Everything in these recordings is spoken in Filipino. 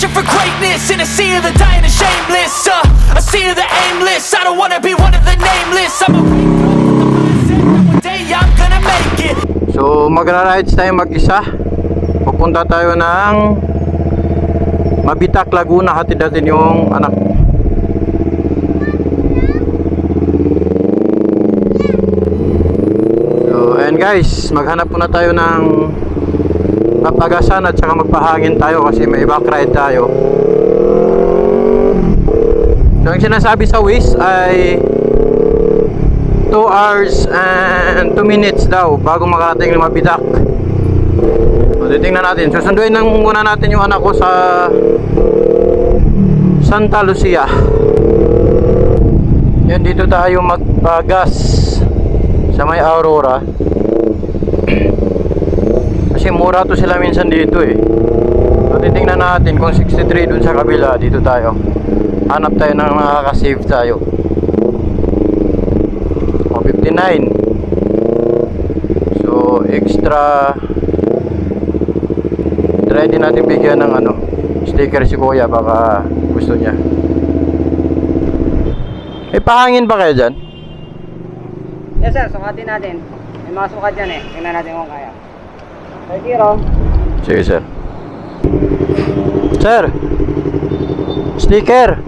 Searching for greatness in a sea of the dying and shameless. Uh, a sea of the aimless. I don't wanna be one of the nameless. I'm a. So magra-rides tayo mag-isa. Pupunta tayo ng Mabitak, Laguna. Hatid natin yung anak. So and guys, maghanap muna tayo ng mapagasan at saka magpahangin tayo kasi may back ride tayo. So ang sinasabi sa Waze ay 2 hours and 2 minutes daw bago makarating ng Mabitak. So, titingnan natin. Susunduin lang muna natin yung anak ko sa Santa Lucia. Yan, dito tayo magpagas sa may Aurora. Kasi mura to sila minsan dito eh. So, titingnan natin kung 63 dun sa kabila. Dito tayo. Hanap tayo ng nakaka-save tayo. O, 59. So, extra try din natin bigyan ng ano sticker si kuya baka gusto niya may pahangin ba kayo dyan? Yes sir, sukatin natin. May mga sukat dyan eh. Tingnan natin kung kaya. Sir Kiro. sige sir sir sticker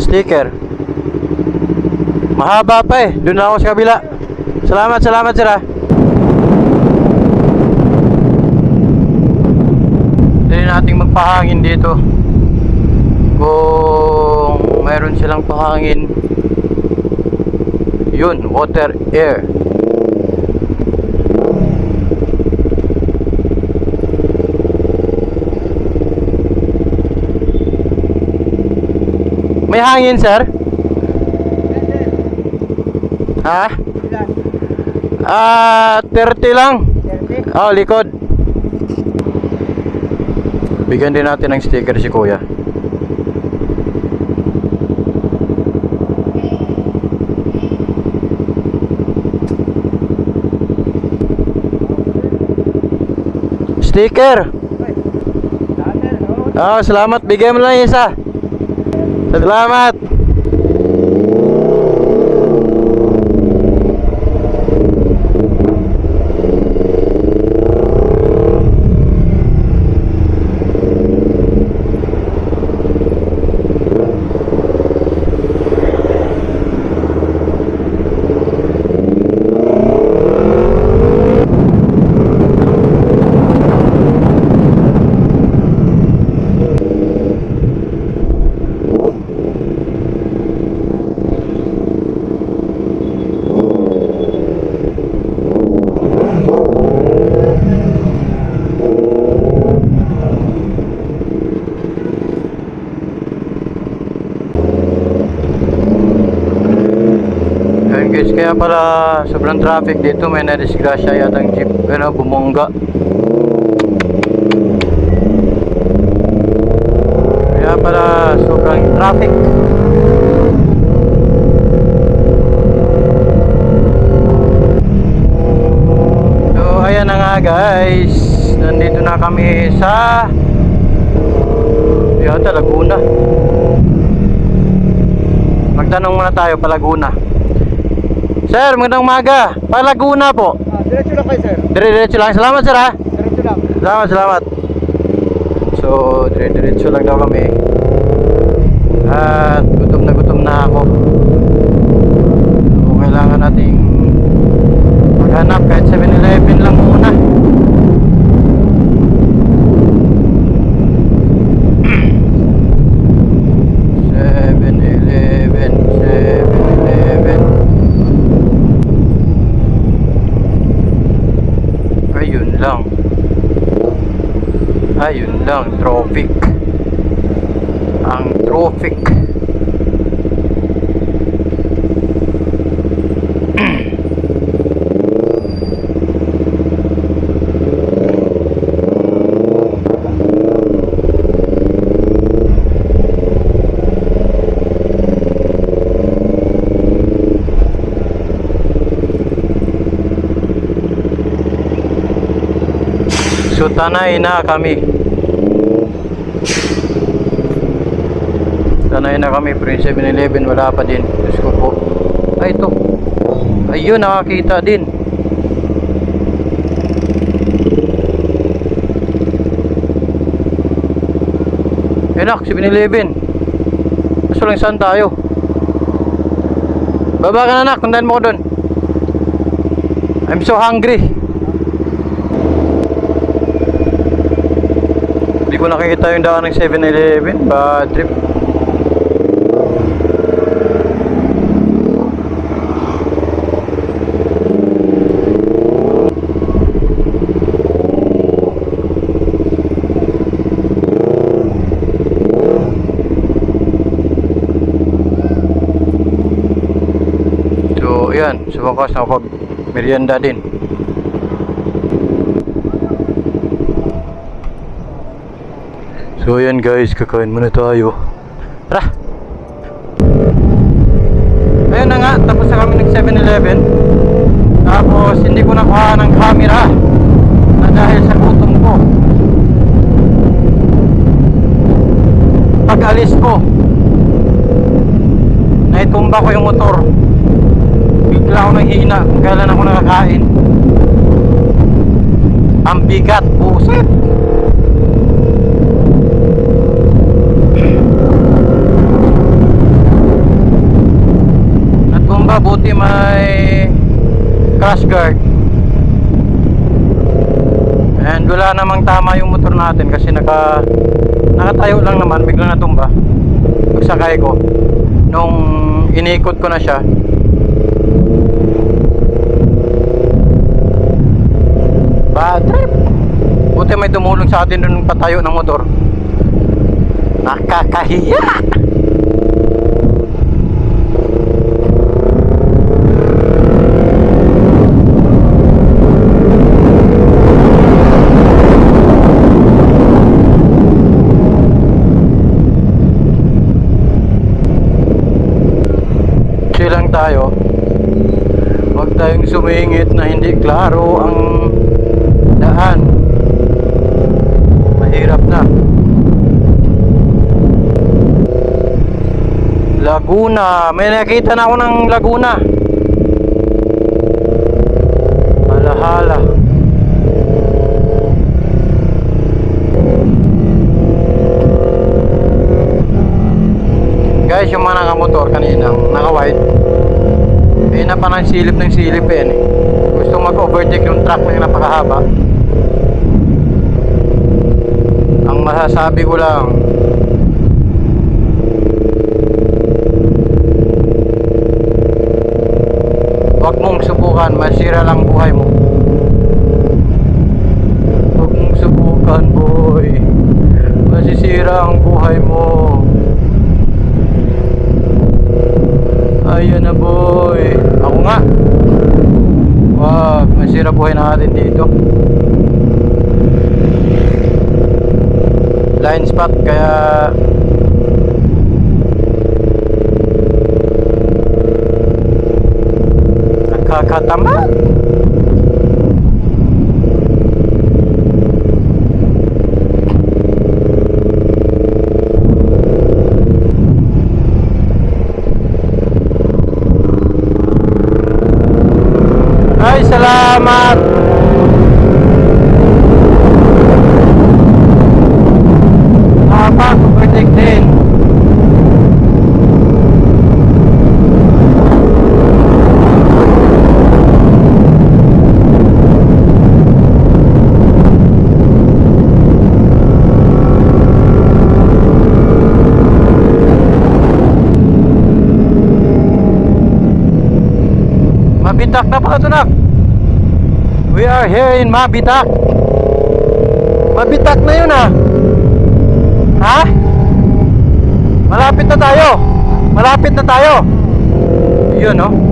sticker mahaba pa eh doon na ako sa kabila salamat salamat sir ah Dali nating magpahangin dito. Kung mayroon silang pahangin. Yun, water, air. May hangin, sir? Ha? Ah, 30 lang. 30? Oh, likod. Bigyan din natin ng sticker si Kuya. Sticker. No? Oh, salamat. Bigyan mo lang isa. Salamat. Ayun guys, kaya pala sobrang traffic dito, may nadisgrasya yatang jeep, ano, bumongga. Kaya pala sobrang traffic. So, ayan na nga guys, nandito na kami sa yata Laguna. Magtanong muna tayo pa Laguna. Sir, magandang umaga. Pa Laguna po. Ah, diretso lang kayo sir. Dire-diretso lang. Salamat sir ha. Diretso lang. Salamat, salamat. So, dire-diretso lang daw kami. At gutom na gutom na ako. So, kailangan nating maghanap kahit 7-Eleven lang muna. Seven Eleven, Seven Eleven. Ayun lang. Ayun lang, traffic. Ang traffic. So tanay na kami. Sanay na kami, pero yung 7-Eleven wala pa din. Diyos ko po. Ay, ito. Ayun, nakakita din. Enak, 7-Eleven. Kaso lang saan tayo? Baba ka na anak, tandaan mo ko doon. I'm so hungry. Hindi ko nakikita yung daan ng 7-Eleven. Bad trip. So, yan. Sa wakas merienda din. So, yan guys. Kakain muna tayo. Tara! Ayun na nga. Tapos na kami ng 7-Eleven. Tapos, hindi ko nakuha ng camera. Na dahil sa gutom ko. Pag alis ko, naitumba ko yung motor bigla ako nanghihina. Kung kailan ako nakakain? Ang bigat pusit at bumba buti may crash guard. And wala namang tama yung motor natin kasi naka nakatayo lang naman. Bigla natumba pagsakay ko. Nung inikot ko na siya Bad trip. Buti may tumulong sa atin nung patayo ng motor. Nakakahiya! Lang tayo. Huwag tayong sumingit na hindi klaro ang daan. Mahirap na. Laguna. May nakita na ako ng Laguna. Halahala. Guys, yung mga nakamotor kaninang naka-white, eh na pa ng silip ng silip eh. eh. Gusto mag-overtake yung truck na yung napakahaba. Ang masasabi ko lang, Huwag mong subukan, masira lang buhay mo. Huwag mong subukan, boy. Masisira ang buhay mo. Ayan na, boy. Ako nga. Wag, masira buhay natin dito. Blind spot, kaya nakakatama. Ay, salamat! Mabitak na pala ito nak. We are here in Mabitak. Mabitak na yun ah. Ha? Malapit na tayo. Malapit na tayo. Yun no.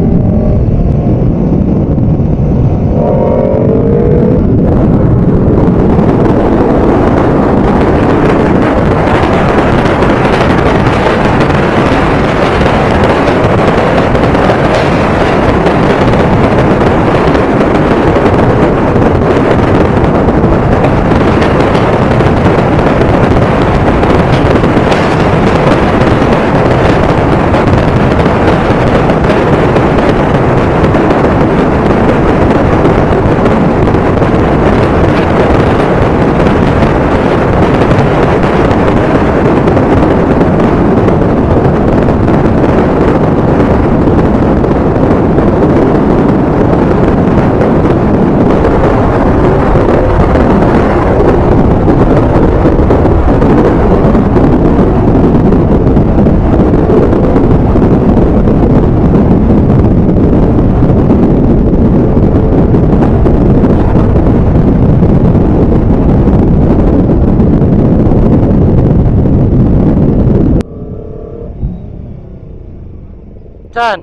Saan?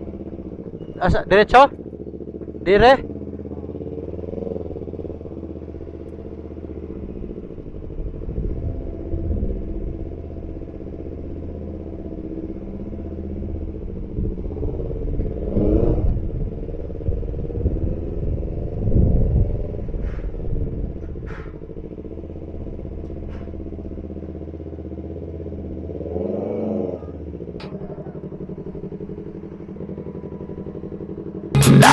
Asa, diretso? Dire?